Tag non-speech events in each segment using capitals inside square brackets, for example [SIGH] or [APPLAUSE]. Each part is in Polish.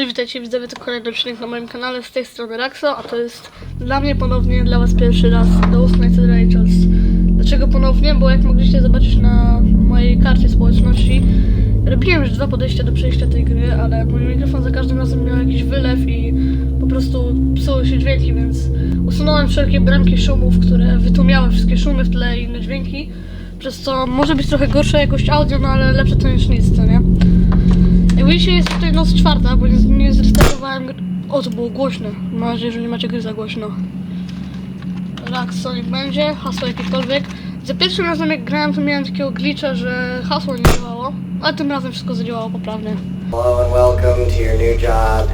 Cześć, witajcie widzowie, to kolejny odcinek na moim kanale, z tej strony Raxo, a to jest dla mnie ponownie, dla was pierwszy raz Ghost United Rachels. Dlaczego ponownie? Bo jak mogliście zobaczyć na mojej karcie społeczności, robiłem już dwa podejścia do przejścia tej gry, ale mój mikrofon za każdym razem miał jakiś wylew i po prostu psuły się dźwięki, więc usunąłem wszelkie bramki szumów, które wytłumiały wszystkie szumy w tle i inne dźwięki, przez co może być trochę gorsza jakość audio, no ale lepsze to niż nic, co nie? Jak widzicie jest tutaj noc czwarta, bo nie, nie zrestartowałem. O, to było głośno. Mam nadzieję, że nie macie gry za głośno. Rak Sonic będzie, hasło jakiekolwiek. Za pierwszym razem jak grałem to miałem takiego glitcha, że hasło nie działało, ale tym razem wszystko zadziałało poprawnie. Hello and welcome to your new job.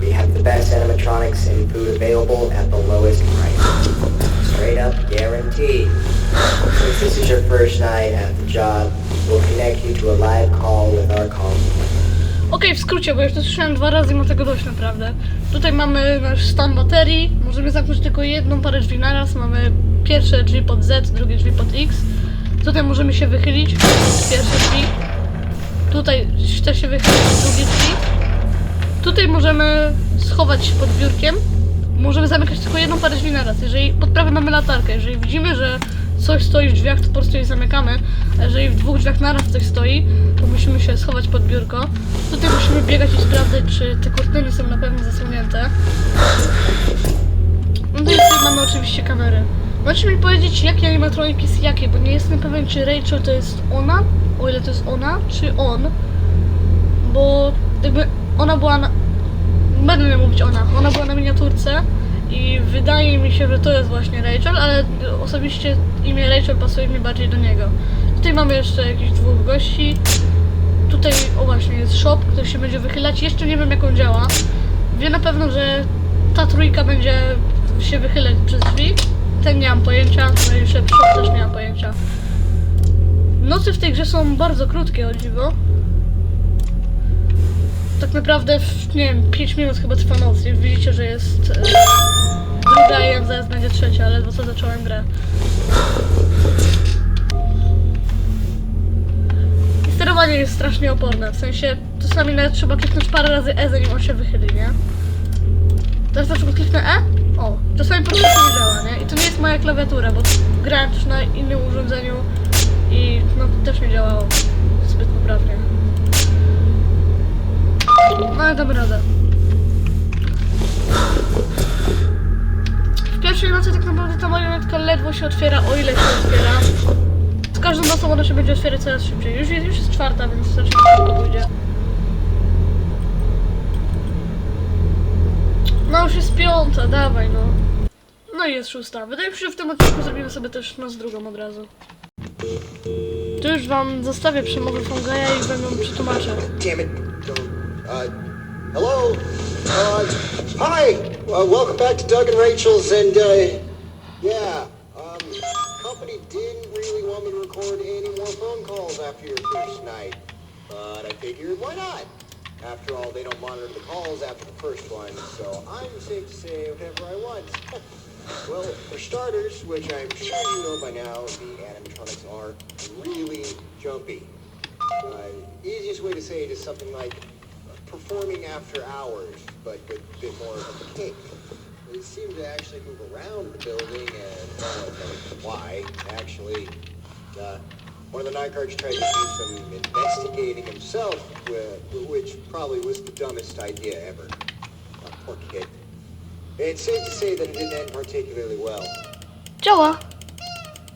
We have the best animatronics and food available at the lowest price. Straight up guarantee. Since this is your first night at the job, Okej, w skrócie, bo już to słyszałem dwa razy i mam tego dość naprawdę. Tutaj mamy nasz stan baterii. Możemy zamknąć tylko jedną parę drzwi naraz. Mamy pierwsze drzwi pod Z, drugie drzwi pod X. Tutaj możemy się wychylić. Pierwsze drzwi. Tutaj też się wychylić, drugie drzwi. Tutaj możemy schować się pod biurkiem. Możemy zamykać tylko jedną parę drzwi naraz. Jeżeli pod prawem mamy latarkę, jeżeli widzimy, że coś stoi w drzwiach, to po prostu je zamykamy. A jeżeli w dwóch drzwiach naraz coś stoi, to musimy się schować pod biurko. Tutaj musimy biegać i sprawdzać, czy te kurtyny są na pewno zasłonięte. No to tutaj mamy oczywiście kamery. Możecie mi powiedzieć, jakie animatronik jest jakie, bo nie jestem pewien, czy Rachel to jest ona, o ile to jest ona, czy on. Bo jakby ona była na... Będę mówić ona. Ona była na miniaturce i wydaje mi się, że to jest właśnie Rachel, ale osobiście imię Rachel pasuje mi bardziej do niego. Tutaj mamy jeszcze jakichś dwóch gości. Tutaj, o właśnie, jest shop, który się będzie wychylać. Jeszcze nie wiem, jak on działa. Wiem na pewno, że ta trójka będzie się wychylać przez drzwi. Ten nie mam pojęcia, no i jeszcze shop też nie mam pojęcia. Nocy w tej grze są bardzo krótkie, o dziwo. Tak naprawdę, w, nie wiem, 5 minut chyba trwa noc i widzicie, że jest e, druga i zaraz będzie trzecia, ledwo co zacząłem grę. I sterowanie jest strasznie oporne, w sensie czasami nawet trzeba kliknąć parę razy E, zanim on się wychyli, nie? Teraz na przykład kliknę E, o, czasami po prostu nie działa, nie? I to nie jest moja klawiatura, bo grałem też na innym urządzeniu i no też nie działało zbyt poprawnie. No damy radę. W pierwszej nocy tak naprawdę ta marionetka ledwo się otwiera, o ile się otwiera. Z każdą nocą ona się będzie otwierać coraz szybciej. Już jest, już jest czwarta, więc raczej szybko pójdzie. No już jest piąta, dawaj no. No i jest szósta. Wydaje mi się, że w tym odcinku zrobimy sobie też noc drugą od razu. Tu już wam zostawię przemowę Fongaja i będą przetłumacze. Damn it. Uh, hello? Uh, hi! Uh, welcome back to Doug and Rachel's and, uh, yeah, um, company didn't really want me to record any more phone calls after your first night, but I figured why not? After all, they don't monitor the calls after the first one, so I'm safe to say whatever I want. [LAUGHS] well, for starters, which I'm sure you know by now, the animatronics are really jumpy. Uh, easiest way to say it is something like performing after hours, but with a bit more of a kick. They seem to actually move around the building, and I don't know why. Actually, uh, one of the night guards tried to do some investigating himself, which probably was the dumbest idea ever. Uh, poor kid. It's safe to say that it didn't end particularly well. O!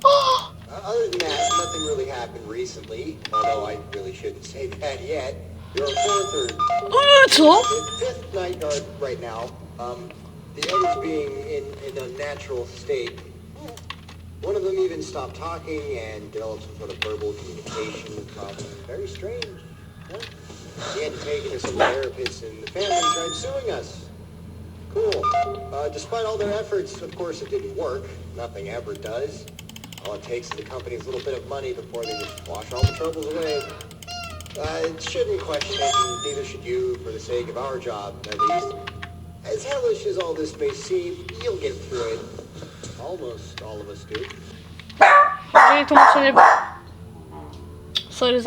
[GASPS] Uh, other than that, nothing really happened recently, although I really shouldn't say [LAUGHS] that yet. Fourth or Eee, Co? fifth night guard right now. Um, the others being in, in a natural state. One of them even stopped talking and developed some sort of verbal communication problem. Very strange. Huh? He had to take it to some therapists and the family tried suing us. Cool. Uh, despite all their efforts, of course, it didn't work. Nothing ever does. All it takes is the company's little bit of money before they just wash all the troubles away. Uh, I shouldn't question it, and neither should you, for the sake of our job, at least. As hellish as all this may seem, you'll get through it. Almost all of us do. Sorry.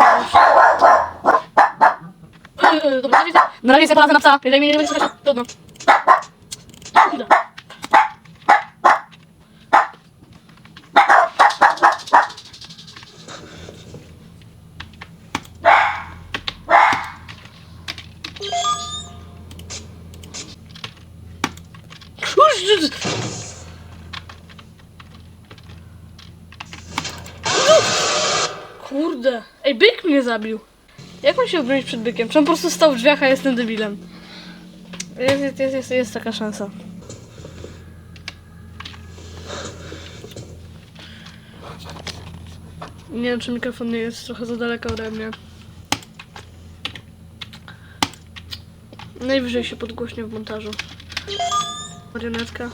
[LAUGHS] zabił. Jak mam się obronić przed bykiem? Czy on po prostu stał w drzwiach, a jestem debilem? Jest, jest, jest, jest, jest taka szansa. Nie wiem, czy mikrofon nie jest trochę za daleko ode mnie. Najwyżej się podgłośnie w montażu. Marionetka.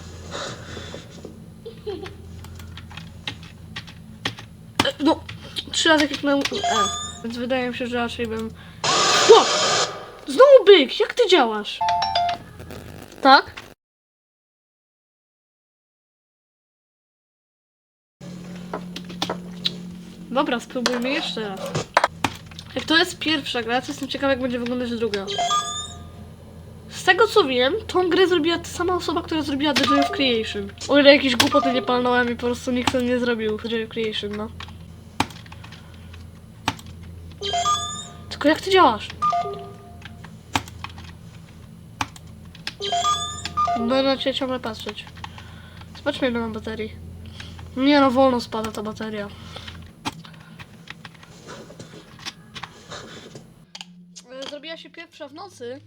No, trzy razy kliknąłem E, więc wydaje mi się, że raczej bym... Ło! Znowu byk! Jak ty działasz? Tak? Dobra, spróbujmy jeszcze raz. Jak to jest pierwsza gra, to jestem ciekawa, jak będzie wyglądać druga. Z tego co wiem, tą grę zrobiła ta sama osoba, która zrobiła The Joy of Creation. O ile jakieś głupoty nie palnąłem i po prostu nikt sobie nie zrobił The Joy of Creation, no. Tylko jak ty działasz? Będę ciebie ciągle patrzeć. Zobaczmy ile mam baterii. Nie no, wolno spada ta bateria. E, Zrobiła się pierwsza w nocy,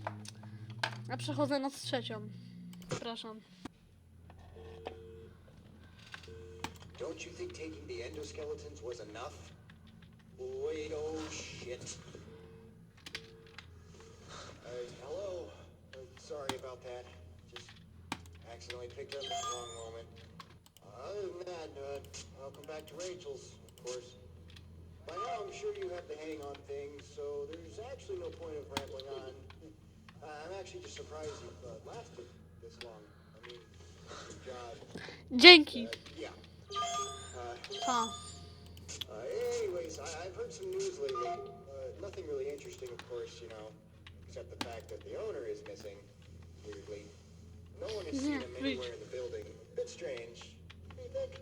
a przechodzę noc trzecią. Przepraszam. Don't you think taking the endoskeletons was enough? Wait, oh shit. Uh, hello? Uh, sorry about that. Just accidentally picked up at the wrong moment. Other than that, uh, I'll come back to Rachel's, of course. By now, I'm sure you have the hang on things, so there's actually no point of rambling on. Uh, I'm actually just surprised you've uh, lasted this long. I mean, good job. Dzięki. Uh, yeah. Uh, Pa. uh, anyways, I, I've heard some news lately. Uh, nothing really interesting, of course, you know, except the fact that the owner is missing. Weirdly, no one has seen him anywhere in the building. Bit strange. Do you think?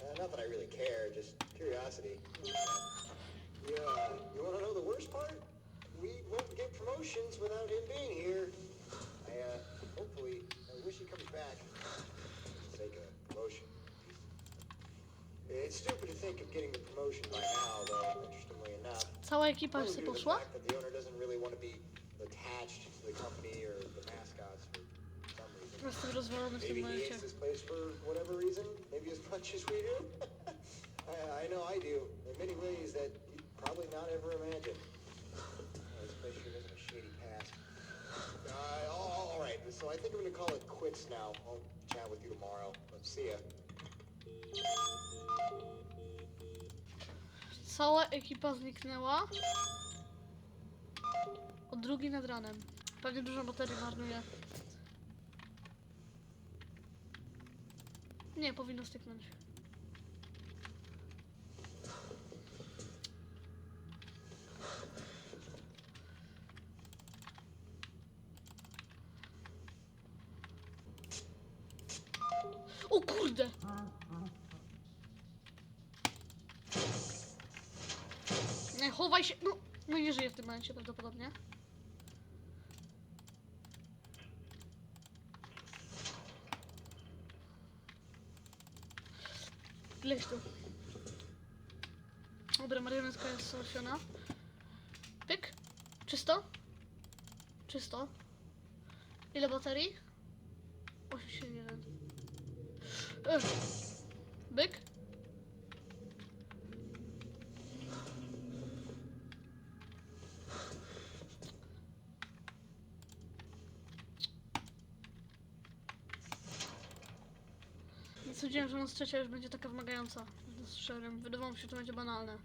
Uh, not that I really care, just curiosity. Yeah, you want to know the worst part? We won't get promotions without him being here. I uh, hopefully, I wish he comes back. For the sake of promotion. It's stupid to think of getting the promotion by now, though, interestingly enough. Cała ekipa już Probably sobie due to the fact that the owner doesn't really want to be attached to the company or the mascots for some reason. Jestem rozwalony w Maybe he hates this place for whatever reason, maybe as much as we do. [LAUGHS] I, I know I do, in many ways that you'd probably not ever imagine. Uh, This place sure doesn't have a shady past. Uh, all, all right, so I think I'm gonna call it quits now. I'll chat with you tomorrow. Let's see ya. Cała ekipa zniknęła. O drugi nad ranem. Pewnie dużo baterii marnuje. Nie, powinno styknąć. O kurde! Nie, chowaj się! No, no nie żyje w tym momencie prawdopodobnie. Leć tu. Dobra, marionetka jest załatwiona. Pyk. Czysto? Czysto. Ile baterii? 81. Ech. Byk? Nie sądziłem, że noc trzecia już będzie taka wymagająca. Z szczerym. Wydawało mi się, że to będzie banalne.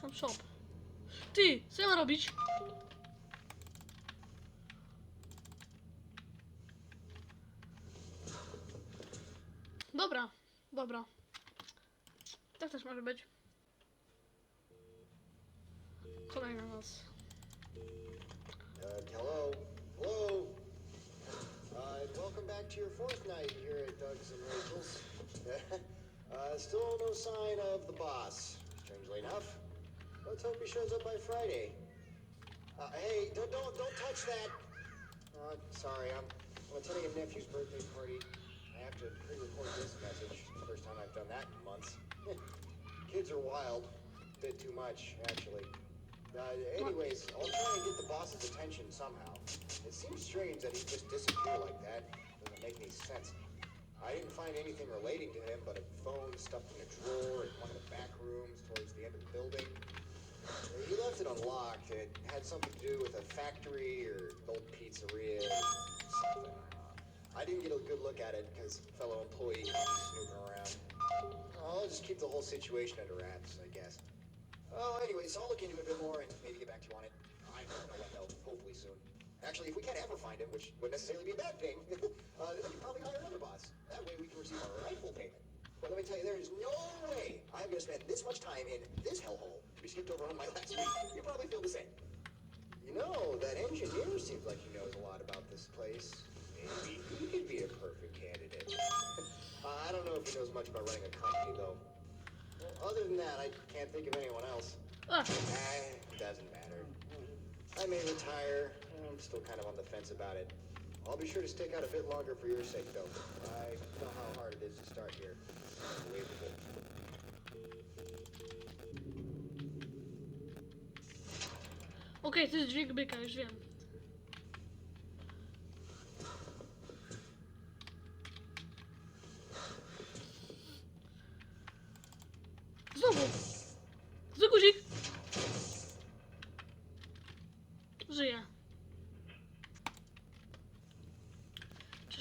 Sam shop. Ty! Co ja mam robić? Dobra, dobra. Tak też może być. Kolejna noc. Uh, hello? Hello? Uh, welcome back to your fourth night here at Doug's and Rachel's. [LAUGHS] uh, still no sign of the boss, strangely enough. Let's hope he shows up by Friday. Uh, hey, don't, don't, don't touch that! Uh, sorry, I'm, I'm attending a nephew's birthday party. I have to pre-record this message. First time I've done that in months. [LAUGHS] Kids are wild. A Bit too much, actually. Uh, anyways, I'll try and get the boss's attention somehow. It seems strange that he'd just disappear like that. Doesn't make any sense. I didn't find anything relating to him but a phone stuffed in a drawer in one of the back rooms towards the end of the building. He left it unlocked. It had something to do with a factory or old pizzeria or something. I didn't get a good look at it because fellow employee snooping around. I'll just keep the whole situation under wraps, I guess. Oh, anyways, I'll look into it a bit more and maybe get back to you on it. I don't know what though. Hopefully soon. Actually, if we can't ever find him, which wouldn't necessarily be a bad thing, [LAUGHS] uh, we can probably hire another boss. That way we can receive our rightful payment. But let me tell you, there is no way I'm going to spend this much time in this hellhole to be skipped over on my [LAUGHS] last week. You probably feel the same. You know, that engineer seems like he knows a lot about this place. Maybe he could be a perfect candidate. [LAUGHS] uh, I don't know if he knows much about running a company, though. Well, other than that, I can't think of anyone else. A, Eh, doesn't matter. I may retire. I'm still kind of on the fence about it. I'll be sure to stick out a bit longer for your sake, though. I know how hard it is to start here. Unbelievable. Okej, to jest dźwięk byka, już wiem.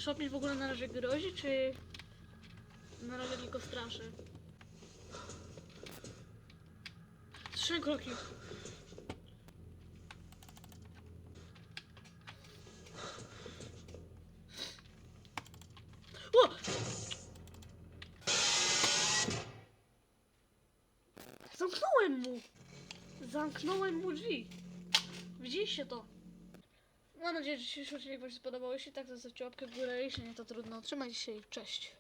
Shopin w ogóle na razie grozi, czy na razie tylko straszy? Trzy kroki. Zamknąłem mu! Zamknąłem mu drzwi. Widzieliście to? Mam nadzieję, że dzisiejszy odcinek Wam się spodobał. Jeśli tak, zostawcie łapkę w górę. Jeśli nie, to trudno. Trzymajcie się i cześć.